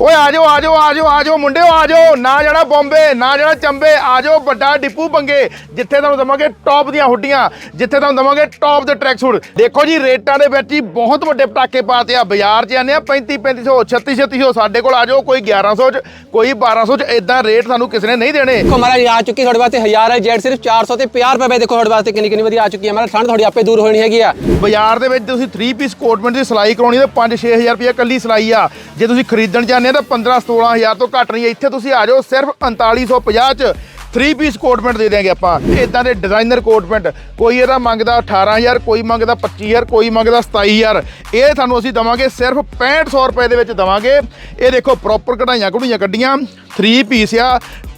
ਓਏ ਆ ਜਾਓ ਆ ਜਾਓ ਆ ਜਾਓ ਆ ਜਾਓ ਮੁੰਡਿਓ ਆ ਜਾਓ। ਨਾ ਜਾਣਾ ਬੰਬੇ ਨਾ ਜਾਣਾ ਚੰਬੇ ਆ ਜਾਓ ਵੱਡਾ ਡਿਪੂ ਬੰਗੇ ਜਿੱਥੇ ਤੁਹਾਨੂੰ ਦਵਾਂਗੇ ਟੌਪ ਦੀਆਂ ਹੁੱਡੀਆਂ ਜਿੱਥੇ ਤੁਹਾਨੂੰ ਦਵਾਂਗੇ ਟੌਪ ਦੇ ਟਰੈਕ ਸੂਟ ਦੇਖੋ ਜੀ ਰੇਟਾਂ ਦੇ ਵਿੱਚ ਹੀ ਬਹੁਤ ਵੱਡੇ ਪਟਾਕੇ ਪਾਤੇ ਆ ਬਾਜ਼ਾਰ 'ਚ ਆਨੇ ਆ 35 3500 36 3600 ਸਾਡੇ ਕੋਲ ਆ ਜਾਓ ਕੋਈ 1100 'ਚ ਕੋਈ 1200 'ਚ ਇਦਾਂ ਰੇਟ ਸਾਨੂੰ ਕਿਸੇ ਨੇ ਨਹੀਂ ਦੇਣੇ। ਦੇਖੋ ਮਹਾਰਾਜ ਆ ਚੁੱਕੀ ਤੁਹਾਡੇ ਵਾਸਤੇ 1000 ਹੈ ਜੈਟ ਸਿਰਫ 400 ਤੇ 50 ਰੁਪਏ ਦੇਖੋ ਤੁਹਾਡੇ ਵਾਸਤੇ ਕਿੰਨੀ ਕਿੰਨੀ ਵਧੀਆ ਆ ਚੁੱਕੀ ਹੈ। ਮਹਾਰਾਜ ਠੰਡ ਤੁਹਾਡੀ ਆਪੇ ਦੂਰ ਹੋਣੀ ਹੈਗੀ ਆ। ਬਾਜ਼ਾਰ ਦੇ ਵਿੱਚ ਤੁਸੀਂ 3 ਪੀਸ ਕੋਟਮੈਂਟ ਦੀ ਸਿਲਾਈ ਕਰਾਉਣੀ ਤਾਂ 5-6000 ਰੁਪਏ ਕੱਲੀ ਸਿਲਾਈ ਆ। ਜੇ ਤੁਸੀਂ ਖਰੀਦਣ ਜਾਂਦੇ ਆ ਤਾਂ 15-16000 ਤੋਂ ਘੱਟ ਨਹੀਂ, ਇੱਥੇ ਤੁਸੀਂ ਆ ਜਾਓ, ਸਿਰਫ 3950 ਚ 3 ਪੀਸ ਕੋਟ ਪੈਂਟ ਦੇ ਦਿਆਂਗੇ ਆਪਾਂ। ਇਦਾਂ ਦੇ ਡਿਜ਼ਾਈਨਰ ਕੋਟਮੈਂਟ ਕੋਈ ਇਹਦਾ ਮੰਗਦਾ 18000 ਕੋਈ ਮੰਗਦਾ 25000 ਕੋਈ ਮੰਗਦਾ 27000 ਇਹ ਤੁਹਾਨੂੰ ਅਸੀਂ ਦਵਾਂਗੇ, ਸਿਰਫ 6500 ਰੁਪਏ ਦੇ ਵਿੱਚ ਦਵਾਂਗੇ। ਇਹ ਦੇਖੋ ਪ੍ਰੋਪਰ ਕਢਾਈਆਂ ਕਢੂਈਆਂ ਕੱਢੀਆਂ 3 ਪੀਸ ਆ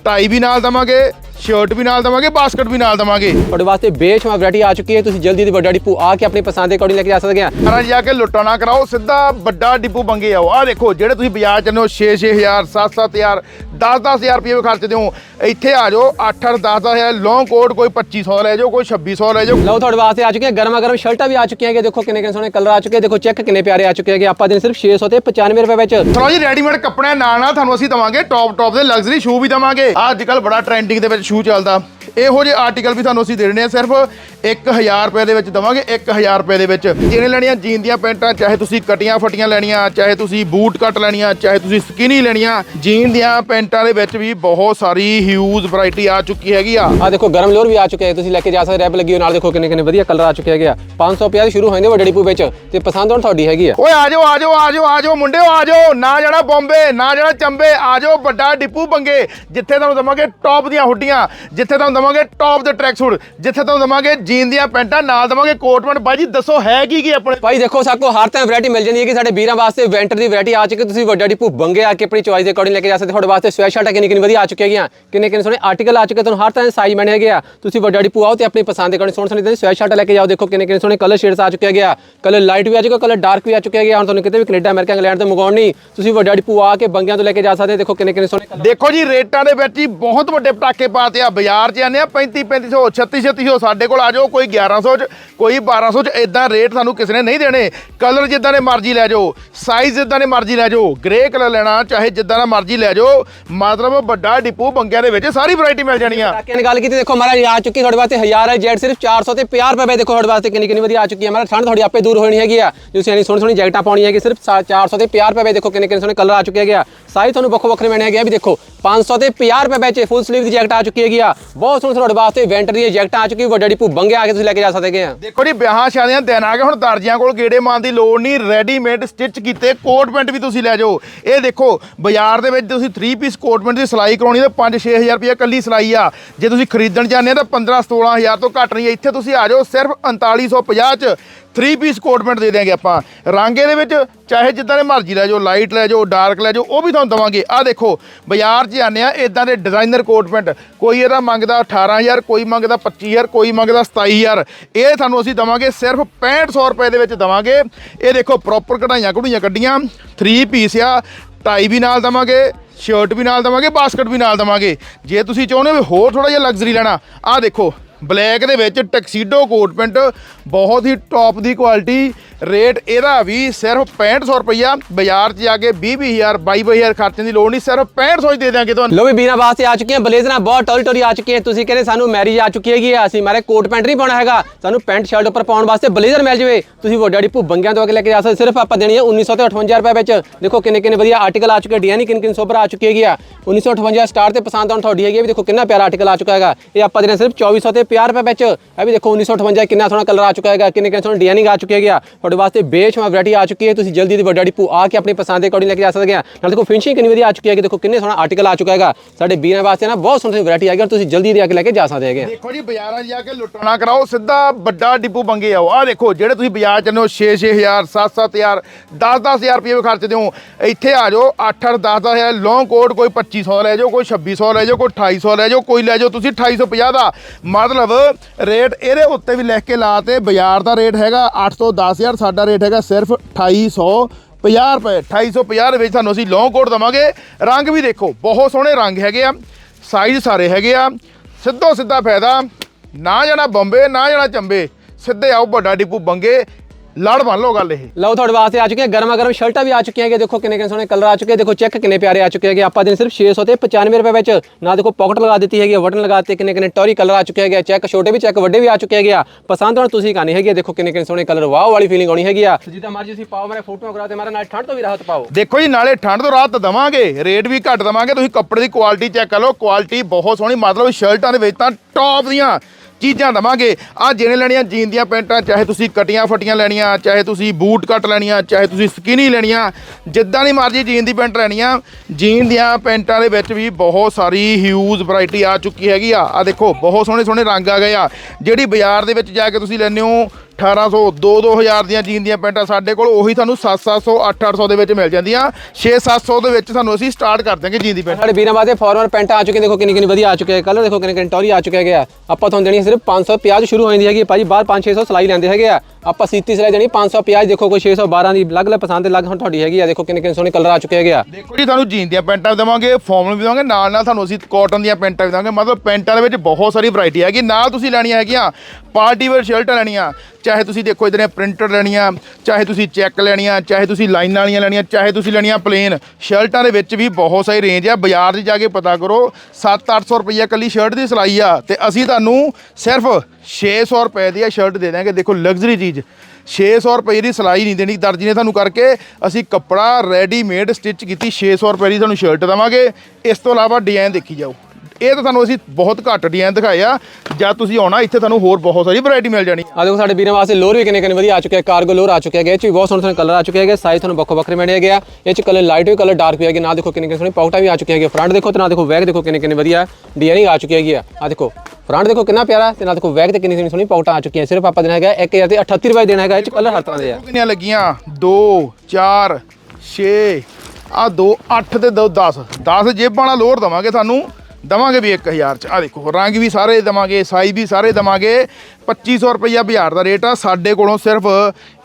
ਟਾਈ ਵੀ ਨਾਲ ਦਵਾਂਗੇ। ਸ਼ਰਟ ਵੀ ਨਾਲ ਦਵਾਂਗੇ ਬਾਸਕਟ ਵੀ ਨਾਲ ਦਵਾਂਗੇ। ਤੁਹਾਡੇ ਵਾਸਤੇ ਬੇਸ਼ੁਮਾਰ ਵੈਰਾਈਟੀ ਆ ਚੁੱਕੀ ਹੈ ਤੁਸੀਂ ਜਲਦੀ ਦੀ ਵੱਡਾ ਡਿਪੂ ਆ ਕੇ ਆਪਣੀ ਪਸੰਦ ਦੇ ਅਕੋਰਡਿੰਗ ਲੈ ਕੇ ਜਾ ਸਕਦੇ ਆ। ਸਾਰਾ ਜਾ ਕੇ ਲੁੱਟਾ ਨਾ ਕਰਾਓ ਸਿੱਧਾ ਵੱਡਾ ਡਿਪੂ ਬੰਗੇ ਆਓ। ਆ ਦੇਖੋ ਜਿਹੜੇ ਤੁਸੀਂ ਬਾਜ਼ਾਰ ਚ ਹੋ 6-6000 7-7000 10-10000 ਰੁਪਏ ਖਰਚਦੇ ਹੋ ਇੱਥੇ ਆ ਜਾਓ 8-8 10-10000 ਲੌਂਗ ਕੋਟ ਕੋਈ 2500 ਲੈ ਜਾਓ ਕੋਈ 2600 ਲੈ ਜਾਓ। ਲਓ ਤੁਹਾਡੇ ਵਾਸਤੇ ਆ ਚੁੱਕੇ ਗਰਮਾ ਗਰਮ ਸ਼ਰਟਾਂ ਵੀ ਆ ਚੁੱਕੀਆਂ ਹੈਗੇ ਦੇਖੋ ਕਿੰਨੇ ਕਿੰਨੇ ਸੋਹਣੇ ਕਲਰ ਆ ਚੁੱਕੇ ਦੇਖੋ ਚੈੱਕ ਕਿੰਨੇ ਪਿਆਰੇ ਆ ਚੁੱਕੇ ਹੈਗੇ ਆਪਾਂ ਦੇ ਸਿਰਫ 600 ਤੇ 95 ਰੁਪਏ ਵਿੱਚ। ਚਲੋ ਜੀ ਰੈਡੀਮੇਡ ਕੱਪੜਿਆਂ ਨਾਲ ਨਾਲ ਤੁਹਾਨੂੰ ਅਸੀਂ ਦਵਾਂਗੇ ਟੌਪ ਟੌਪ ਦੇ ਲਗਜ਼ਰੀ ਸ਼ੂ ਵੀ ਦਵਾਂਗੇ। ਅੱਜ ਕੱਲ ਬੜਾ ਟ੍ਰੈਂਡਿੰਗ ਦੇ ਵਿੱਚ ਸ਼ੂ ਚੱਲਦਾ। ਇਹੋ ਜਿਹੇ ਆਰਟੀਕਲ ਵੀ ਤੁਹਾਨੂੰ ਅਸੀਂ ਦੇ ਰਹੇ ਹਾਂ। ਸਿਰਫ 1000 ਰੁਪਏ ਦੇ ਵਿੱਚ ਦਵਾਂਗੇ 1000 ਰੁਪਏ ਦੇ ਵਿੱਚ। ਜਿਹਨੇ ਲੈਣੀਆਂ ਜੀਨ ਦੀਆਂ ਪੈਂਟਾਂ ਚਾਹੇ ਤੁਸੀਂ ਕਟੀਆਂ ਫਟੀਆਂ ਲੈਣੀਆਂ ਚਾਹੇ ਤੁਸੀਂ ਬੂਟ ਕੱਟ ਲੈਣੀਆਂ ਚਾਹੇ ਤੁਸੀਂ ਸਕਿਨੀ ਲੈਣੀਆਂ ਜੀਨ ਦੀਆਂ ਪੈਂਟਾਂ ਦੇ ਵਿੱਚ ਵੀ ਬਹੁਤ ਸਾਰੀ ਹਿਊਜ ਵੈਰਾਈਟੀ ਆ ਚੁੱਕੀ ਹੈਗੀ ਆ। ਆ ਦੇਖੋ ਗਰਮ ਲੋਰ ਵੀ ਆ ਚੁੱਕੇ ਹੈ ਤੁਸੀਂ ਲੈ ਕੇ ਜਾ ਸਕਦੇ ਰੈਪ ਲੱਗੀ ਹੋਈ ਨਾਲ ਦੇਖੋ ਕਿੰਨੇ ਕਿੰਨੇ ਵਧੀਆ ਕਲਰ ਆ ਚੁੱਕੇ ਹੈਗੇ ਆ। 550 ਦੇ ਸ਼ੁਰੂ ਹੋਏ ਨੇ ਵੱਡੇ ਡਿਪੂ ਵਿੱਚ ਤੇ ਪਸੰਦ ਹੁਣ ਤੁਹਾਡੀ ਹੈਗੀ ਆ। ਓਏ ਆ ਜਾਓ ਆ ਜਾਓ ਆ ਜਾਓ ਆ ਜਾਓ ਮੁੰਡਿਓ ਆ ਜਾਓ। ਨਾ ਜਾਣਾ ਬੰਬੇ ਨਾ ਜਾਣਾ ਚੰਬੇ ਆ ਜਾਓ ਵੱਡਾ ਡਿਪੂ ਬੰਗੇ ਜਿੱਥੇ ਤੁਹਾਨੂੰ ਦਵਾਂਗੇ ਟੌਪ ਦੀਆਂ ਹੁੱਡੀਆਂ ਜਿੱਥੇ ਤੁਹਾਨੂੰ ਦਵਾਂਗੇ ਟੌਪ ਦੇ ਟਰੈਕ ਸੂਟ ਜਿੱਥੇ ਤੁਹਾਨੂੰ ਦਵਾਂਗੇ ਜੀਨ ਦੀਆਂ ਪੈਂਟਾਂ ਨਾਲ ਦਵਾਂਗੇ ਕੋਟਮੈਂਟ ਬਾਈ ਜੀ ਦੱਸੋ ਹੈ ਕੀ ਕੀ ਆਪਣੇ? ਭਾਈ ਦੇਖੋ ਸਾਕੋ ਹਰ ਤਰ੍ਹਾਂ ਵੈਰਾਈਟੀ ਮਿਲ ਜਾਂਦੀ ਹੈ ਕਿ ਸਾਡੇ ਵੀਰਾਂ ਵਾਸਤੇ ਵੈਂਟਰ ਦੀ ਵੈਰਾਈਟੀ ਆ ਚੁੱਕੀ ਤੁਸੀਂ ਵੱਡਾ ਡਿਪੂ ਬੰਗੇ ਆ ਕੇ ਆਪਣੀ ਚੋਇਸ ਦੇ ਅਕੋਰਡਿੰਗ ਲੈ ਕੇ ਜਾ ਸਕਦੇ ਤੁਹਾਡੇ ਵਾਸਤੇ ਸਵੈਟ ਸ਼ਰਟਾਂ ਕਿੰਨੀ ਕਿੰਨੀ ਵਧੀਆ ਆ ਚੁੱਕੀਆਂ ਹੈਗੀਆਂ। ਕਿੰਨੇ ਕਿੰਨੇ ਸੋਹਣੇ ਆਰਟੀਕਲ ਆ ਚੁੱਕੇ ਤੁਹਾਨੂੰ ਹਰ ਤਰ੍ਹਾਂ ਦੇ ਸਾਈਜ਼ ਬਣੇ ਹੈਗੇ ਆ। ਤੁਸੀਂ ਵੱਡਾ ਡਿਪੂ ਆਓ ਤੇ ਆਪਣੀ ਪਸੰਦ ਦੇ ਅਕੋਰਡਿੰਗ ਸੋਹਣੇ ਸੋਹਣੇ ਸਵੈਟ ਸ਼ਰਟਾਂ ਲੈ ਕੇ ਜਾਓ। ਦੇਖੋ ਕਿੰਨੇ ਕਿੰਨੇ ਸੋਹਣੇ ਕਲਰ ਸ਼ੇਡਸ ਆ ਚੁੱਕੇ ਹੈਗੇ ਆ। ਕਲਰ ਲਾਈਟ ਵੀ ਆ ਚੁੱਕਾ ਕਲਰ ਡਾਰਕ ਵੀ ਆ ਚੁੱਕੇ ਹੈਗੇ ਹੁਣ ਤੁਹਾਨੂੰ ਕਿਤੇ ਵੀ ਕੈਨੇਡਾ ਅਮਰੀਕਾ ਇੰਗਲੈਂਡ ਤੋਂ ਮੰਗਾਉਣ ਨਹੀਂ। ਤੁਸੀਂ ਵੱਡਾ ਡਿਪੂ ਆ ਕੇ ਬੰਗਿਆਂ ਤੋਂ ਲੈ ਕੇ ਜਾ ਸਕਦੇ ਦੇਖੋ ਕਿੰਨੇ ਕਿੰਨੇ ਸੋਹਣੇ ਦੇਖੋ ਜੀ ਰੇਟਾਂ ਦੇ ਵਿੱਚ ਹੀ ਬਹੁਤ ਵੱਡੇ ਪਟਾਕੇ ਪਾਤੇ ਆ। ਬਾਜ਼ਾਰ 'ਚ ਆਨੇ ਆ 35 3500 36 3600 ਸਾਡੇ ਕੋਲ ਆ ਜਾਓ, ਕੋਈ 1100 'ਚ, ਕੋਈ 1200 'ਚ ਇਦਾਂ ਰੇਟ ਸਾਨੂੰ ਕਿਸੇ ਨੇ ਨਹੀਂ ਦੇਣੇ। ਕਲਰ ਜਿੱਦਾਂ ਦੇ ਮਰਜ਼ੀ ਲੈ ਜਾਓ ਸਾਈਜ਼ ਜਿੱਦਾਂ ਦੇ ਮਰਜ਼ੀ ਲੈ ਜਾਓ ਗ੍ਰੇ ਕਲਰ ਲੈਣਾ, ਚਾਹੇ ਜਿੱਦਾਂ ਦਾ ਮਰਜ਼ੀ ਲੈ ਜਾਓ, ਮਤਲਬ ਵੱਡਾ ਡਿਪੂ ਬੰਗਿਆਂ ਦੇ ਵਿੱਚ ਸਾਰੀ ਵੈਰਾਈਟੀ ਮਿਲ ਜਾਣੀ ਆ। ਪਟਾਕਿਆਂ ਗੱਲ ਕੀਤੀ, ਦੇਖੋ ਮਹਾਰਾਜ, ਆ ਚੁੱਕੀ ਤੁਹਾਡੇ ਵਾਸਤੇ 1000 ਹੈ, ਜੈਟ ਸਿਰਫ 400 ਤੇ 50 ਰੁਪਏ ਦੇਖੋ ਤੁਹਾਡੇ ਵਾਸਤੇ ਕਿੰਨੀ ਕਿੰਨੀ ਵਧੀਆ ਆ ਚੁੱਕੀ ਹੈ। ਮਹਾਰਾਜ, ਠੰਡ ਤੁਹਾਡੀ ਆਪੇ ਦੂਰ ਹੋਣੀ ਹੈਗੀ ਆ। ਤੁਸੀਂ ਐਨੀ ਸੋਹਣੀ ਸੋਹਣੀ ਜੈਕਟਾਂ ਪਾਉਣੀ ਹੈਗੀ ਸਿਰਫ 400 ਤੇ 50 ਰੁਪਏ ਦੇਖੋ ਕਿੰਨੇ ਕਿੰਨੇ ਸੋਹਣੇ ਕਲਰ ਆ ਚੁੱਕੇ ਹੈਗੇ ਆ। ਸਾਈਜ਼ ਤੁਹਾਨੂੰ ਵੱਖੋ ਵੱਖਰੇ ਮਿਲਣੇ ਹੈਗੇ ਆ। ਵੀ ਦੇਖੋ 500 ਤੇ 50 ਰੁਪਏ ਵਿੱਚ ਫੁੱਲ ਸਲੀਵ ਦੀ ਜੈਕਟ ਆ ਚੁੱਕੀ ਹੈਗੀ ਆ। ਬਹੁਤ ਸੋਹਣੀ ਤੁਹਾਡੇ ਵਾਸਤੇ ਵੈਂਟਰ ਦੀਆਂ ਜੈਕਟਾਂ ਆ ਚੁੱਕੀ ਵੱਡਾ ਡਿਪੂ ਬੰਗੇ ਆ ਕੇ ਤੁਸੀਂ ਲੈ ਕੇ ਜਾ ਸਕਦੇ ਆ। ਦੇਖੋ ਜੀ, ਵਿਆਹਾਂ ਸ਼ਾਦੀਆਂ ਦਿਨ ਆ ਗਏ, ਹੁਣ ਦਰਜੀਆਂ ਕੋਲ ਗੇੜੇ ਮਾਰਨ ਦੀ ਲੋੜ ਨਹੀਂ ਰੈਡੀਮੇਡ ਸਟਿਚ ਕੀਤੇ ਕੋਟ ਪੈਂਟ ਵੀ ਤੁਸੀਂ ਲੈ ਜਾਓ। ਇਹ ਦੇਖੋ, ਬਾਜ਼ਾਰ ਦੇ ਵਿੱਚ ਤੁਸੀਂ 3 ਪੀਸ ਕੋਟ ਪੈਂਟ ਦੀ ਸਿਲਾਈ ਕਰਾਉਣੀ ਤਾਂ 5-6000 ਰੁਪਏ ਕੱਲੀ ਸਿਲਾਈ ਆ। ਜੇ ਤੁਸੀਂ ਖਰੀਦਣ ਜਾਂਦੇ ਆ ਤਾਂ 15-16000 ਤੋਂ ਘੱਟ ਨਹੀਂ, ਇੱਥੇ ਤੁਸੀਂ ਆ ਜਾਓ, ਸਿਰਫ 3950 ਚ 3 ਪੀਸ ਕੋਟ ਪੈਂਟ ਦੇ ਦਿਆਂਗੇ ਆਪਾਂ। ਰੰਗ ਇਹਦੇ ਵਿੱਚ ਚਾਹੇ ਜਿੱਦਾਂ ਦੇ ਮਰਜ਼ੀ ਲੈ ਜਾਓ ਲਾਈਟ ਲੈ ਜਾਓ ਡਾਰਕ ਲੈ ਜਾਓ, ਉਹ ਵੀ ਤੁਹਾਨੂੰ ਦਵਾਂਗੇ। ਆ ਦੇਖੋ, ਬਾਜ਼ਾਰ 'ਚ ਜਾਂਦੇ ਆ ਇਦਾਂ ਦੇ ਡਿਜ਼ਾਈਨਰ ਕੋਟ ਪੈਂਟ ਕੋਈ ਇਹਦਾ ਮੰਗਦਾ 18000 ਕੋਈ ਮੰਗਦਾ 25000 ਕੋਈ ਮੰਗਦਾ 27000 ਇਹ ਤੁਹਾਨੂੰ ਅਸੀਂ ਦਵਾਂਗੇ, ਸਿਰਫ 6500 ਰੁਪਏ ਦੇ ਵਿੱਚ ਦਵਾਂਗੇ। ਇਹ ਦੇਖੋ ਪ੍ਰੋਪਰ ਕਢਾਈਆਂ ਕਢੂਈਆਂ ਕੱਢੀਆਂ 3 ਪੀਸ ਆ, ਟਾਈ ਵੀ ਨਾਲ ਦਵਾਂਗੇ ਸ਼ਰਟ ਵੀ ਨਾਲ ਦਵਾਂਗੇ ਬਾਸਕਟ ਵੀ ਨਾਲ ਦਵਾਂਗੇ। ਜੇ ਤੁਸੀਂ ਚਾਹੁੰਦੇ ਹੋ ਵੀ ਹੋਰ ਥੋੜਾ ਜਿਹਾ ਲਗਜ਼ਰੀ ਲੈਣਾ ਆ ਦੇਖੋ ਬਲੈਕ ਦੇ ਵਿੱਚ ਟਕਸੀਡੋ ਕੋਟ ਪੈਂਟ, ਬਹੁਤ ਹੀ ਟੌਪ ਦੀ ਕੁਆਲਿਟੀ ਰੇਟ ਇਹਦਾ ਵੀ ਸਿਰਫ 6500 ਰੁਪਇਆ ਬਾਜ਼ਾਰ 'ਚ ਜਾ ਕੇ 20000 22000 ਖਰਚਣ ਦੀ ਲੋੜ ਨਹੀਂ, ਸਿਰਫ 6500 ਹੀ ਦੇ ਦਿਆਂਗੇ ਤੁਹਾਨੂੰ। ਲੋ ਵੀ ਵੀਰਾਂ ਵਾਸਤੇ ਆ ਚੁੱਕੀਆਂ ਬਲੇਜ਼ਰਾਂ, ਬਹੁਤ ਟੋਰੀ ਟੋਰੀ ਆ ਚੁੱਕੀਆਂ, ਤੁਸੀਂ ਕਹਿੰਦੇ ਸਾਨੂੰ ਮੈਰਿਜ ਆ ਚੁੱਕੀ ਹੈਗੀ ਆ, ਅਸੀਂ ਮਾਰੇ ਕੋਟ ਪੈਂਟ ਨਹੀਂ ਪਾਉਣਾ ਹੈਗਾ, ਸਾਨੂੰ ਪੈਂਟ ਸ਼ਰਟ ਉੱਪਰ ਪਾਉਣ ਵਾਸਤੇ ਬਲੇਜ਼ਰ ਮਿਲ ਜਵੇ। ਤੁਸੀਂ ਵੱਡਾ ਵੱਡੀ ਬੰਗਿਆਂ ਤੋਂ ਆ ਲੈ ਕੇ ਜਾ ਸਕਦੇ, ਸਿਰਫ ਆਪਾਂ ਦੇਣੀ ਹੈ 1958 ਰੁਪਏ ਵਿੱਚ। ਦੇਖੋ ਕਿੰਨੇ ਕਿੰਨੇ ਵਧੀਆ ਆਰਟੀਕਲ ਆ ਚੁੱਕੇ ਡਿਜ਼ਾਈਨ ਕਿੰਨੇ ਕਿੰਨੇ ਸੋਬਰ ਆ ਚੁੱਕੀ ਹੈਗੀ ਆ। 1958 ਸਟਾਰ ਤੇ ਪਸੰਦ ਆਉਣ ਤੁਹਾਡੀ ਹੈਗੀ ਆ, ਵੀ ਦੇਖੋ ਕਿੰਨਾ ਪਿਆਰਾ ਆਰਟੀਕਲ ਆ ਚੁੱਕਾ ਹੈਗਾ। ਇਹ ਆਪਾਂ ਦੇਣਾ ਸਿਰਫ 2400 ਤੇ 50 ਰੁਪਏ ਵਿੱਚ। ਇਹ ਵੀ ਦੇਖੋ 1958 ਕਿੰਨਾ ਸੋਹਣਾ ਕਲਰ ਆ ਚੁੱਕਾ ਹੈਗਾ, ਕਿੰਨੇ ਕਿੰਨੇ ਸੋਹਣਾ ਡਿਜ਼ਾਈਨਿੰਗ ਆ ਚੁੱਕੀ ਹੈਗਾ ਤੁਹਾਡੇ ਵਾਸਤੇ ਬੇਸ਼ੁਮਾਰ ਵੈਰਾਈਟੀ ਆ ਚੁੱਕੀ ਹੈ। ਤੁਸੀਂ ਜਲਦੀ ਦੀ ਵੱਡਾ ਡਿਪੂ ਆ ਕੇ ਆਪਣੀ ਪਸੰਦ ਦੇ ਅਕੋਰਡਿੰਗ ਲੈ ਕੇ ਜਾ ਸਕਦੇ ਆ। ਨਾਲ ਦੇਖੋ ਫਿਨਿਸ਼ਿੰਗ ਕਿੰਨੀ ਵਧੀਆ ਆ ਚੁੱਕੀ ਹੈਗੀ। ਦੇਖੋ, ਕਿੰਨੇ ਸੋਹਣਾ ਆਰਟੀਕਲ ਆ ਚੁੱਕਾ ਹੈਗਾ। ਸਾਡੇ ਵੀਰਾਂ ਵਾਸਤੇ ਨਾ ਬਹੁਤ ਸੋਹਣੀ ਵੈਰਾਈਟੀ ਆ ਗਈ ਤੁਸੀਂ ਜਲਦੀ ਦੀ ਆ ਕੇ ਲੈ ਕੇ ਜਾ ਸਕਦੇ ਹੈਗੇ ਆ। ਦੇਖੋ ਜੀ, ਬਾਜ਼ਾਰਾਂ 'ਚ ਜਾ ਕੇ ਲੁੱਟਣਾ ਕਰਾਓ, ਸਿੱਧਾ ਵੱਡਾ ਡਿਪੂ ਬੰਗੇ ਆਓ। ਆ ਦੇਖੋ, ਜਿਹੜੇ ਤੁਸੀਂ ਬਾਜ਼ਾਰ 'ਚ ਹੋ 6-6000 7-7000 10-10000 ਰੁਪਏ ਖਰਚਦੇ ਹੋ। ਇੱਥੇ ਆ ਜਾਓ 8-8 10-10000 ਲੌਂਗ ਕੋਟ ਕੋਈ 2500 ਲੈ ਜਾਓ, ਕੋਈ 2600 ਲੈ ਜਾਓ, ਕੋਈ 2800 ਲੈ ਜਾਓ, ਕੋਈ ਲੈ ਜਾਓ। ਤੁਸੀਂ 2850 ਦਾ ਮਤਲਬ ਰੇਟ ਇਹਦੇ ਉੱਤੇ ਵੀ ਲਿਖ ਕੇ ਲਾਤੇ ਬਾਜ਼ਾਰ ਦਾ ਰੇਟ ਹੈਗਾ 8 ਤੋਂ 10000 ਸਾਡਾ ਰੇਟ ਹੈਗਾ ਸਿਰਫ 2800 50 ਰੁਪਏ। 2850 ਦੇ ਵਿੱਚ ਤੁਹਾਨੂੰ ਅਸੀਂ ਲੌਂਗ ਕੋਟ ਦਵਾਂਗੇ। ਰੰਗ ਵੀ ਦੇਖੋ, ਬਹੁਤ ਸੋਹਣੇ ਰੰਗ ਹੈਗੇ ਆ ਸਾਈਜ਼ ਸਾਰੇ ਹੈਗੇ ਆ। ਸਿੱਧੋ ਸਿੱਧਾ ਫਾਇਦਾ, ਨਾ ਜਾਣਾ ਬੰਬੇ, ਨਾ ਜਾਣਾ ਚੰਬੇ। ਸਿੱਧੇ ਆਓ ਵੱਡਾ ਡਿਪੂ ਬੰਗੇ ਲੜ ਬੰਨ ਲਓ ਗੱਲ ਇਹ। ਲਓ ਤੁਹਾਡੇ ਵਾਸਤੇ ਆ ਚੁੱਕੇ ਗਰਮਾ ਗਰਮ ਸ਼ਰਟਾਂ ਵੀ ਆ ਚੁੱਕੀਆਂ ਹੈਗੇ ਦੇਖੋ ਕਿੰਨੇ ਕਿੰਨੇ ਸੋਹਣੇ ਕਲਰ ਆ ਚੁੱਕੇ ਦੇਖੋ ਚੈੱਕ ਕਿੰਨੇ ਪਿਆਰੇ ਆ ਚੁੱਕੇ ਹੈਗੇ। ਆਪਾਂ ਦਿਨ ਸਿਰਫ 600 ਤੇ 95 ਰੁਪਏ ਵਿੱਚ ਨਾ ਦੇਖੋ ਪਾਕਟ ਲਗਾ ਦਿੱਤੀ ਹੈਗੀ ਬਟਨ ਲਗਾ ਦਿੱਤੇ ਕਿੰਨੇ ਕਿੰਨੇ ਟੌਰੀ ਕਲਰ ਆ ਚੁੱਕੇ ਹੈਗੇ। ਚੈੱਕ ਛੋਟੇ ਵੀ ਚੈੱਕ ਵੱਡੇ ਵੀ ਆ ਚੁੱਕੇ ਹੈਗੇ ਆ। ਪਸੰਦ ਹੋਣ ਤੁਸੀਂ ਕਰਨੀ ਹੈਗੀ ਦੇਖੋ ਕਿੰਨੇ ਕਿੰਨੇ ਸੋਹਣੇ ਕਲਰ ਵਾਓ ਵਾਲੀ ਫੀਲਿੰਗ ਆਉਣੀ ਹੈਗੀ ਆ। ਜਿੱਦਾਂ ਮਰਜ਼ੀ ਤੁਸੀਂ ਪਾਓ ਮੇਰੇ ਫੋਟੋਆਂ ਕਰਾ ਤੇ ਮਾਰਾ ਨਾਲ ਠੰਡ ਤੋਂ ਵੀ ਰਾਹਤ ਪਾਓ। ਦੇਖੋ ਜੀ ਨਾਲੇ ਠੰਡ ਤੋਂ ਰਾਹਤ ਦਵਾਂਗੇ। ਰੇਟ ਵੀ ਘੱਟ ਦਵਾਂਗੇ। ਤੁਸੀਂ ਕੱਪੜੇ ਦੀ ਕੁਆਲਿਟੀ ਚੈੱਕ ਕਰ ਲਓ। ਕੁਆਲਿਟੀ ਬਹੁਤ ਸੋਹਣੀ। ਮਤਲਬ ਸ਼ਰਟਾਂ ਦੇ ਵਿੱਚ ਤਾਂ ਟੌਪ ਦੀਆਂ। ਚੀਜ਼ਾਂ ਦਵਾਂਗੇ। ਆ ਜਿਹਨੇ ਲੈਣੀਆਂ ਜੀਨ ਦੀਆਂ ਪੈਂਟਾਂ, ਚਾਹੇ ਤੁਸੀਂ ਕਟੀਆਂ ਫਟੀਆਂ ਲੈਣੀਆਂ, ਚਾਹੇ ਤੁਸੀਂ ਬੂਟ ਕੱਟ ਲੈਣੀਆਂ, ਚਾਹੇ ਤੁਸੀਂ ਸਕਿਨੀ ਲੈਣੀਆਂ, ਜਿੱਦਾਂ ਦੀ ਮਰਜ਼ੀ ਜੀਨ ਦੀ ਪੈਂਟ ਲੈਣੀਆਂ ਜੀਨ ਦੀਆਂ ਪੈਂਟਾਂ ਦੇ ਵਿੱਚ ਵੀ ਬਹੁਤ ਸਾਰੀ ਹਿਊਜ ਵੈਰਾਈਟੀ ਆ ਚੁੱਕੀ ਹੈਗੀ ਆ। ਆ ਦੇਖੋ, ਬਹੁਤ ਸੋਹਣੇ ਸੋਹਣੇ ਰੰਗ ਆ ਗਏ ਆ। ਜਿਹੜੀ ਬਾਜ਼ਾਰ ਦੇ ਵਿੱਚ ਜਾ ਕੇ ਤੁਸੀਂ ਲੈਂਦੇ ਹੋ 1800 2-2000 ਦੀਆਂ ਜੀਨ ਦੀਆਂ ਪੈਂਟਾਂ ਸਾਡੇ ਕੋਲ ਉਹੀ ਤੁਹਾਨੂੰ 7-700 8-800 ਦੇ ਵਿੱਚ ਮਿਲ ਜਾਂਦੀਆਂ। 6-700 ਦੇ ਵਿੱਚ ਤੁਹਾਨੂੰ ਅਸੀਂ ਸਟਾਰਟ ਕਰ ਦਾਂਗੇ ਜੀਨ ਦੀ ਪੈਂਟ। ਸਾਡੇ ਵੀਰਾਂ ਵਾਸਤੇ ਫਾਰਮਰ ਪੈਂਟਾਂ ਆ ਚੁੱਕੀਆਂ ਦੇਖੋ ਕਿੰਨੀ ਕਿੰਨੀ ਵਧੀਆ ਆ ਚੁੱਕੇ ਕਲਰ ਦੇਖੋ ਕਿੰਨੇ ਕਿੰਨੇ ਟੌਰੀ ਆ ਚੁੱਕੇ ਹੈਗੇ ਆ ਆਪਾਂ ਤੁਹਾਨੂੰ ਦੇਣੀ ਸਿਰਫ 550 ਤੋਂ ਸ਼ੁਰੂ ਹੋ ਜਾਂਦੀ ਹੈਗੀ। ਭਾਜੀ ਬਾਹਰ 5-600 ਸਲਾਈ ਲੈਂਦੇ ਹੈਗੇ ਆ। ਆਪਾਂ ਸੀਤੀ ਸਲਾਈ ਦੇਣੀ 550 ਦੇਖੋ ਕੋਈ 612 ਦੀ ਅਲੱਗ-ਅਲੱਗ ਪਸੰਦ ਦੇ ਲੱਗ ਹੁਣ ਤੁਹਾਡੀ ਹੈਗੀ ਆ। ਦੇਖੋ ਕਿੰਨੇ ਕਿੰਨੇ ਸੋਹਣੇ ਕਲਰ ਆ ਚੁੱਕੇ ਹੈਗੇ ਆ। ਦੇਖੋ ਜੀ ਤੁਹਾਨੂੰ ਜੀਨ ਦੀਆਂ ਪੈਂਟਾਂ ਵੀ ਦੇਵਾਂਗੇ ਫਾਰਮਲ ਵੀ ਦੇਵਾਂਗੇ ਨਾਲ ਨਾਲ ਤੁਹਾਨੂੰ ਅਸੀਂ ਕਾਟਨ ਦੀਆਂ ਪੈਂਟਾਂ ਵੀ ਦੇਵਾਂਗੇ। ਮਤਲਬ ਪੈਂਟਾਂ ਦੇ ਵਿੱਚ ਬਹੁਤ ਸਾਰੀ ਵੈਰਾਈਟੀ ਹੈਗੀ। ਨਾਲ ਤੁਸੀਂ ਲੈਣੀਆਂ ਹੈਗੀਆਂ ਪਾਰਟੀ ਵੇਅਰ ਸ਼ਰਟਾਂ ਲੈਣੀਆਂ, ਚਾਹੇ ਤੁਸੀਂ ਦੇਖੋ ਇਧਰ ਪ੍ਰਿੰਟਡ ਲੈਣੀਆਂ, ਚਾਹੇ ਤੁਸੀਂ ਚੈੱਕ ਲੈਣੀਆਂ, ਚਾਹੇ ਤੁਸੀਂ ਲਾਈਨਾਂ ਵਾਲੀਆਂ ਲੈਣੀਆਂ, ਚਾਹੇ ਤੁਸੀਂ ਲੈਣੀਆਂ ਪਲੇਨ ਸ਼ਰਟਾਂ ਦੇ ਵਿੱਚ ਵੀ ਬਹੁਤ ਸਾਰੀ ਰੇਂਜ ਆ। ਬਾਜ਼ਾਰ 'ਚ ਜਾ ਕੇ ਪਤਾ ਕਰੋ 7-800 ਰੁਪਈਆ ਕੱਲੀ ਸ਼ਰਟ ਦੀ ਸਿਲਾਈ ਆ। ਤੇ ਅਸੀਂ ਤੁਹਾਨੂੰ ਸਿਰਫ 600 ਰੁਪਏ ਦੀ ਆ ਸ਼ਰਟ ਦੇ ਦਾਂਗੇ ਦੇਖੋ ਲਗਜ਼ਰੀ ਚੀਜ਼ 600 ਰੁਪਏ ਦੀ ਸਿਲਾਈ ਨਹੀਂ ਦੇਣੀ। ਦਰਜੀ ਨੇ ਤੁਹਾਨੂੰ ਕਰਕੇ ਅਸੀਂ ਕੱਪੜਾ ਰੈਡੀਮੇਡ ਸਟਿਚ ਕੀਤੀ। 600 ਰੁਪਏ ਦੀ ਤੁਹਾਨੂੰ ਸ਼ਰਟ ਦੇਵਾਂਗੇ। ਇਸ ਤੋਂ ਇਲਾਵਾ ਡਿਜ਼ਾਈਨ ਦੇਖੀ ਜਾਓ। ਇਹ ਤਾਂ ਤੁਹਾਨੂੰ ਅਸੀਂ ਬਹੁਤ ਘੱਟ ਡਿਜ਼ਾਈਨ ਦਿਖਾਏ ਆ। ਜਦ ਤੁਸੀਂ ਆਉਣਾ ਇੱਥੇ ਤੁਹਾਨੂੰ ਹੋਰ ਬਹੁਤ ਸਾਰੀ ਵੈਰਾਈਟੀ ਮਿਲ ਜਾਣੀ ਆ। ਦੇਖੋ ਸਾਡੇ ਵੀਰਾਂ ਵਾਸਤੇ ਲੋਰ ਵੀ ਕਿੰਨੇ ਕਿੰਨੇ ਵਧੀਆ ਆ ਚੁੱਕੇ ਆ। ਕਾਰਗੋ ਲੋਰ ਆ ਚੁੱਕੇ ਹੈਗੇ ਇਹ ਚ ਬਹੁਤ ਸੋਹਣੇ ਸੋਹਣੇ ਕਲਰ ਆ ਚੁੱਕੇ ਹੈਗੇ ਸਾਈਜ਼ ਤੁਹਾਨੂੰ ਵੱਖੋ ਵੱਖਰੇ ਮਿਲਣੇ ਹੈਗੇ ਆ। ਇਹ ਚ ਕਲਰ ਲਾਈਟ ਵੀ ਕਲਰ ਡਾਰਕ ਵੀ ਹੈਗੇ ਨਾ ਦੇਖੋ ਕਿੰਨੇ ਕਿੰਨੇ ਸੋਹਣੇ ਪਾਉਟਾ ਵੀ ਆ ਚੁੱਕੇ ਹੈਗੇ ਫਰੰਟ ਦੇਖੋ ਤੇ ਨਾ ਦੇਖੋ ਵੈਗ ਦੇਖੋ ਕਿੰਨੇ ਕਿੰਨੇ ਵਧੀਆ ਡਿਜ਼ਾਈਨਿੰਗ ਆ ਚੁੱਕੀ ਹੈਗੀ ਆ। ਆ ਦੇਖੋ ਫਰੰਟ ਦੇਖੋ ਕਿੰਨਾ ਪਿਆਰਾ ਤੇ ਨਾ ਦੇਖੋ ਵੈਗ ਤੇ ਕਿੰਨੀ ਕਿੰਨੀ ਸੋਹਣੀ ਪਾਉਟਾ ਆ ਚੁੱਕੀਆਂ। ਸਿਰਫ ਆਪਾਂ ਦੇਣਾ ਹੈਗਾ 1000 ਤੇ 38 ਰੁਪਏ ਦੇਣਾ ਹੈਗਾ ਇਹ ਚ ਕਲਰ ਹਰ ਤਰ੍ਹਾਂ ਦੇ ਆ। ਕਿੰਨੀਆਂ ਲੱਗੀਆਂ? 2 4 6 ਆ 2 8 ਤੇ 2 10 10 ਜੇਬਾਂ ਵਾਲਾ ਲੋਰ ਦਵਾਂਗੇ ਤੁਹਾਨੂੰ। ਦਵਾਂਗੇ ਵੀ 1000 ਚ। ਆ ਦੇਖੋ ਰੰਗ ਵੀ ਸਾਰੇ ਦਵਾਂਗੇ ਸਾਈਜ਼ ਵੀ ਸਾਰੇ ਦਵਾਂਗੇ। 2500 ਰੁਪਈਆ ਬਾਜ਼ਾਰ ਦਾ ਰੇਟ ਆ ਸਾਡੇ ਕੋਲੋਂ ਸਿਰਫ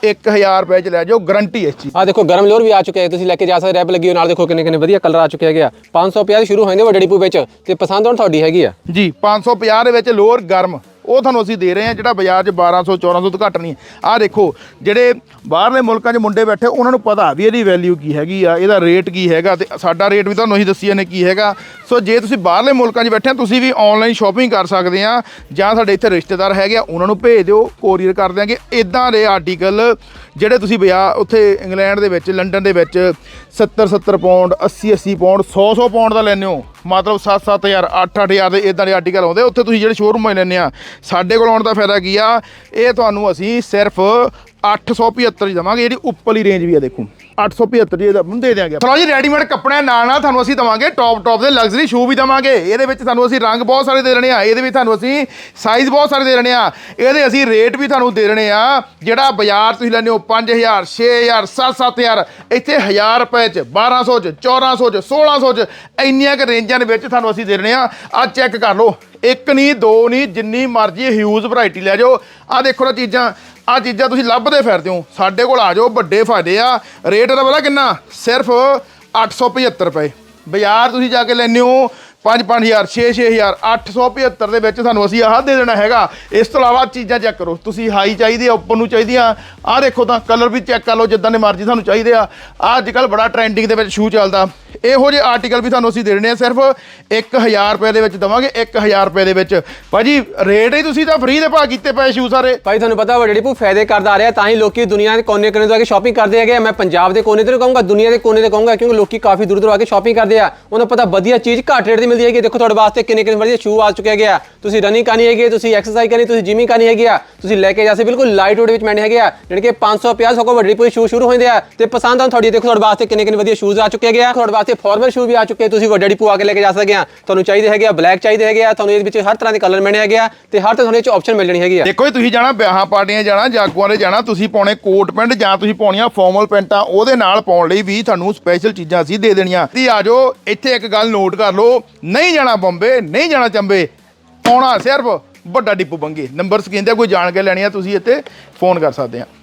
1000 ਰੁਪਏ ਚ ਲੈ ਜਾਓ ਗਰੰਟੀ ਇਸ ਚੀਜ਼ ਆ ਦੇਖੋ ਗਰਮ ਲੋਰ ਵੀ ਆ ਚੁੱਕੇ ਹੈ ਤੁਸੀਂ ਲੈ ਕੇ ਜਾ ਸਕਦੇ ਰੈਪ ਲੱਗੀ ਹੋ ਨਾਲ ਦੇਖੋ ਕਿੰਨੇ ਕਿੰਨੇ ਵਧੀਆ ਕਲਰ ਆ ਚੁੱਕੇ ਹੈਗੇ ਆ। 550 ਤੋਂ ਸ਼ੁਰੂ ਹੋ ਜਾਂਦੇ ਵੱਡੇ ਡਿਪੂ ਵਿੱਚ ਤੇ ਪਸੰਦ ਹੋਣ ਤੁਹਾਡੀ ਹੈਗੀ ਆ। ਜੀ 550 ਦੇ ਵਿੱਚ ਲੋਅਰ ਗਰਮ ਉਹ ਤੁਹਾਨੂੰ ਅਸੀਂ ਦੇ ਰਹੇ ਹਾਂ ਜਿਹੜਾ ਬਾਜ਼ਾਰ 'ਚ 1200 1400 ਤੋਂ ਘੱਟ ਨਹੀਂ ਆਹ ਦੇਖੋ ਜਿਹੜੇ ਬਾਹਰਲੇ ਮੁਲਕਾਂ 'ਚ ਮੁੰਡੇ ਬੈਠੇ ਉਹਨਾਂ ਨੂੰ ਪਤਾ ਵੀ ਇਹਦੀ ਵੈਲਿਊ ਕੀ ਹੈਗੀ ਆ ਇਹਦਾ ਰੇਟ ਕੀ ਹੈਗਾ ਤੇ ਸਾਡਾ ਰੇਟ ਵੀ ਤੁਹਾਨੂੰ ਅਸੀਂ ਦੱਸੀ ਜਾਂਦੇ ਕੀ ਹੈਗਾ। ਸੋ ਜੇ ਤੁਸੀਂ ਬਾਹਰਲੇ ਮੁਲਕਾਂ 'ਚ ਬੈਠੇ ਆ, ਤੁਸੀਂ ਵੀ ਆਨਲਾਈਨ ਸ਼ਾਪਿੰਗ ਕਰ ਸਕਦੇ ਆ, ਜਾਂ ਸਾਡੇ ਇੱਥੇ ਰਿਸ਼ਤੇਦਾਰ ਹੈਗੇ ਆ, ਉਹਨਾਂ ਨੂੰ ਭੇਜ ਦਿਓ ਕੋਰੀਅਰ ਕਰ ਦਿਆਂਗੇ। ਇਦਾਂ ਦੇ ਆਰਟੀਕਲ ਜਿਹੜੇ ਤੁਸੀਂ ਬਾਜ਼ਾਰ ਉੱਥੇ ਇੰਗਲੈਂਡ ਦੇ ਵਿੱਚ, ਲੰਡਨ ਦੇ ਵਿੱਚ 70 70 ਪਾਉਂਡ 80 80 ਪਾਉਂਡ 100 100 ਪਾਉਂਡ ਦਾ ਲੈਂਦੇ ਹੋ। ਮਤਲਬ 7 7000 8 8000 ਦੇ ਇਦਾਂ ਦੇ ਆਰਟੀਕਲ ਆਉਂਦੇ ਉੱਥੇ ਤੁਸੀਂ ਜਿਹੜੇ ਸ਼ੋਰੂਮ 'ਚ ਲੈਂਦੇ ਆ, ਸਾਡੇ ਕੋਲ ਆਉਣ ਦਾ ਫਾਇਦਾ ਕੀ ਆ? ਇਹ ਤੁਹਾਨੂੰ ਅਸੀਂ ਸਿਰਫ 875 ਦੀ ਦਵਾਂਗੇ, ਜਿਹੜੀ ਉੱਪਰਲੀ ਰੇਂਜ ਵੀ ਆ ਦੇਖੋ। 875 ਦੀ ਇਹਦਾ ਦੇ ਦਿਆਂਗੇ ਚਲੋ ਜੀ ਰੈਡੀਮੇਡ ਕੱਪੜਿਆਂ ਨਾਲ ਨਾਲ ਤੁਹਾਨੂੰ ਅਸੀਂ ਦਵਾਂਗੇ ਟੌਪ ਟੌਪ ਦੇ ਲਗਜ਼ਰੀ ਸ਼ੂ ਵੀ ਦਵਾਂਗੇ। ਇਹਦੇ ਵਿੱਚ ਤੁਹਾਨੂੰ ਅਸੀਂ ਰੰਗ ਬਹੁਤ ਸਾਰੇ ਦੇ ਰਹੇ ਆ, ਇਹਦੇ ਵਿੱਚ ਤੁਹਾਨੂੰ ਅਸੀਂ ਸਾਈਜ਼ ਬਹੁਤ ਸਾਰੇ ਦੇ ਦੇਣੇ ਆ। ਇਹਦੇ ਅਸੀਂ ਰੇਟ ਵੀ ਤੁਹਾਨੂੰ ਦੇ ਰਹੇ ਆ, ਜਿਹੜਾ ਬਾਜ਼ਾਰ ਤੁਸੀਂ ਲੈਂਦੇ ਹੋ 5000 6000 7-7000 ਇੱਥੇ 1000 ਰੁਪਏ ਚ 1200 ਚ 1400 ਚ 1600 ਚ, ਇੰਨੀਆਂ ਕੁ ਰੇਂਜਾਂ ਦੇ ਵਿੱਚ ਤੁਹਾਨੂੰ ਅਸੀਂ ਦੇ ਰਹੇ ਆ। ਆ ਚੈੱਕ ਕਰ ਲਓ, ਇੱਕ ਨਹੀਂ ਦੋ ਨਹੀਂ ਜਿੰਨੀ ਮਰਜ਼ੀ ਹਿਊਜ ਵੈਰਾਈਟੀ ਲੈ ਜਾਓ। ਆ ਦੇਖੋ ਨਾ ਚੀਜ਼ਾਂ ਆ ਚੀਜ਼ਾਂ ਤੁਸੀਂ ਲੱਭਦੇ ਫਿਰਦੇ ਹੋ। ਸਾਡੇ ਕੋਲ ਆ ਜਾਓ, ਵੱਡੇ ਫਾਇਦੇ ਆ। ਰੇਟ ਦਾ ਪਤਾ ਕਿੰਨਾ? ਸਿਰਫ 875 ਰੁਪਏ। ਬਾਜ਼ਾਰ ਤੁਸੀਂ ਜਾ ਕੇ ਲੈਂਦੇ ਹੋ 5 5000 6 6000 875 ਦੇ ਵਿੱਚ ਤੁਹਾਨੂੰ ਅਸੀਂ ਆਹ ਦੇ ਦੇਣਾ ਹੈਗਾ। ਇਸ ਤੋਂ ਇਲਾਵਾ ਚੀਜ਼ਾਂ ਚੈੱਕ ਕਰੋ। ਤੁਸੀਂ ਹਾਈ ਚਾਹੀਦੀ ਆ, ਉੱਪਰ ਨੂੰ ਚਾਹੀਦੀਆਂ। ਆਹ ਦੇਖੋ ਤਾਂ ਕਲਰ ਵੀ ਚੈੱਕ ਕਰ ਲਓ, ਜਿੱਦਾਂ ਦੇ ਮਰਜ਼ੀ ਤੁਹਾਨੂੰ ਚਾਹੀਦੇ ਆ। ਆਹ ਅੱਜ ਕੱਲ ਬੜਾ ਟ੍ਰੈਂਡਿੰਗ ਦੇ ਵਿੱਚ ਸ਼ੂ ਚੱਲਦਾ। ਇਹੋ ਜਿਹੇ ਆਰਟੀਕਲ ਵੀ ਤੁਹਾਨੂੰ ਅਸੀਂ ਦੇ ਰਹੇ ਹਾਂ ਸਿਰਫ 1000 ਰੁਪਏ ਦੇ ਵਿੱਚ ਦਵਾਂਗੇ 1000 ਰੁਪਏ ਦੇ ਵਿੱਚ। ਭਾਜੀ ਰੇਟ ਹੀ ਤੁਸੀਂ ਤਾਂ ਫ੍ਰੀ ਦੇ ਭਾਅ ਕੀਤੇ ਪਏ ਸ਼ੂ ਸਾਰੇ। ਭਾਈ, ਤੁਹਾਨੂੰ ਪਤਾ ਵਾ ਜਿਹੜੀ ਭੂ ਫਾਇਦੇ ਕਰਦਾ ਆ ਰਿਹਾ, ਤਾਂ ਹੀ ਲੋਕੀ ਦੁਨੀਆ ਦੇ ਕੋਨੇ-ਕੋਨੇ ਤੋਂ ਆ ਕੇ ਸ਼ਾਪਿੰਗ ਕਰਦੇ ਹੈਗੇ ਮੈਂ ਪੰਜਾਬ ਦੇ ਕੋਨੇ ਤੇ ਨਹੀਂ ਕਹੂੰਗਾ, ਦੁਨੀਆ ਦੇ ਕੋਨੇ ਤੇ ਕਹੂੰਗਾ, ਕਿਉਂਕਿ ਲੋਕੀ ਕਾਫੀ ਦੂਰ ਦੂਰ ਆ ਕੇ ਸ਼ਾਪਿੰਗ ਕਰਦੇ ਆ। ਉਹਨਾਂ ਪਤਾ ਵਧੀਆ ਚੀਜ਼ ਘੱਟ ਰੇਟ ਦੀ ਮਿਲਦੀ ਹੈਗੀ ਦੇਖੋ, ਤੁਹਾਡੇ ਵਾਸਤੇ ਕਿੰਨੇ ਕਿੰਨੇ ਵਧੀਆ ਸ਼ੂ ਆ ਚੁੱਕੇ ਹੈਗੇ ਆ ਤੁਸੀਂ ਰਨਿੰਗ ਕਰਨੀ ਹੈਗੀ ਤੁਸੀਂ ਐਕਸਰਸਾਈਜ਼ ਕਰਨੀ, ਤੁਸੀਂ ਜਿਮਿੰਗ ਕਰਨੀ ਹੈਗੀ ਆ। ਤੁਸੀਂ ਲੈ ਕੇ ਜਾ ਬਿਲਕੁਲ ਲਾਈਟ ਵੇਟ ਵਿੱਚ ਮੈਨੇ ਹੈਗੇ ਆ। ਜਿਹੜੇ ਕਿ 550 ਸੌ ਕੋ ਵੱਡੇ ਡਿਪੂ ਸ਼ੂ ਸ਼ੁਰੂ ਹੁੰਦੇ ਆ। ਤੇ ਪਸੰਦ ਆਉਣ ਤੁਹਾਡੀ, ਦੇਖੋ, ਤੁਹਾਡੇ ਵਾਸਤੇ ਕਿੰਨੇ ਕਿੰਨੇ ਵਧੀਆ ਸ਼ੂਜ਼ ਆ ਚੁੱਕੇ ਹੈਗੇ ਆ। ਤੁਹਾਡੇ ਵਾਸਤੇ ਫਾਰਮਲ ਸ਼ੂ ਵੀ ਆ ਚੁੱਕੇ ਤੁਸੀਂ ਵੱਡੇ ਡਿਪੂ ਆ ਕੇ ਲੈ ਕੇ ਜਾ ਸਕਦੇ ਆ। ਤੁਹਾਨੂੰ ਚਾਹੀਦੇ ਹੈਗੇ ਆ ਬਲੈਕ ਚਾਹੀਦੇ ਹੈਗੇ ਆ। ਤੁਹਾਨੂੰ ਇਹਦੇ ਵਿੱਚ ਹਰ ਤਰ੍ਹਾਂ ਦੇ ਕਲਰ ਮਿਲਣੇ ਹੈਗੇ ਆ। ਤੇ ਹਰ ਤਰ੍ਹਾਂ ਤੁਹਾਨੂੰ ਇਹ ਆਪਸ਼ਨ ਮਿਲ ਜਾਣੀ ਹੈਗੀ ਆ। ਦੇਖੋ ਜੀ, ਤੁਸੀਂ ਜਾਣਾ ਵਿਆਹਾਂ ਪਾਰਟੀਆਂ ਜਾਣਾ, ਜਾਗੂਆਂ ਦੇ ਜਾਣਾ, ਤੁਸੀਂ ਪਾਉਣੇ ਕੋਟ ਪੈਂਟ ਜਾਂ ਤੁਸੀਂ ਪਾਉਣੀਆਂ ਫਾਰਮਲ ਪੈਂਟਾਂ, ਉਹਦੇ ਨਾਲ ਪਾਉਣ ਲਈ ਵੀ ਤੁਹਾਨੂੰ ਸਪੈਸ਼ਲ ਚੀਜ਼ਾਂ ਅਸੀਂ ਦੇ ਦੇਣੀਆਂ। ਤੁਸੀਂ ਆ ਜਾਓ, ਇੱਥੇ ਇੱਕ ਗੱਲ ਨੋਟ ਕਰ ਲਓ ਨਹੀਂ ਜਾਣਾ ਬੰਬੇ, ਨਹੀਂ ਜਾਣਾ ਚੰਬੇ, ਆਉਣਾ ਸਿਰਫ ਵੱਡਾ ਡਿਪੂ ਬੰਗੇ। ਨੰਬਰ ਸਕਰੀਨ ਤੇ ਕੋਈ ਜਾਣ ਕੇ ਲੈਣੀ ਆ ਤੁਸੀਂ ਇੱਥੇ ਫੋਨ ਕਰ ਸਕਦੇ ਆ।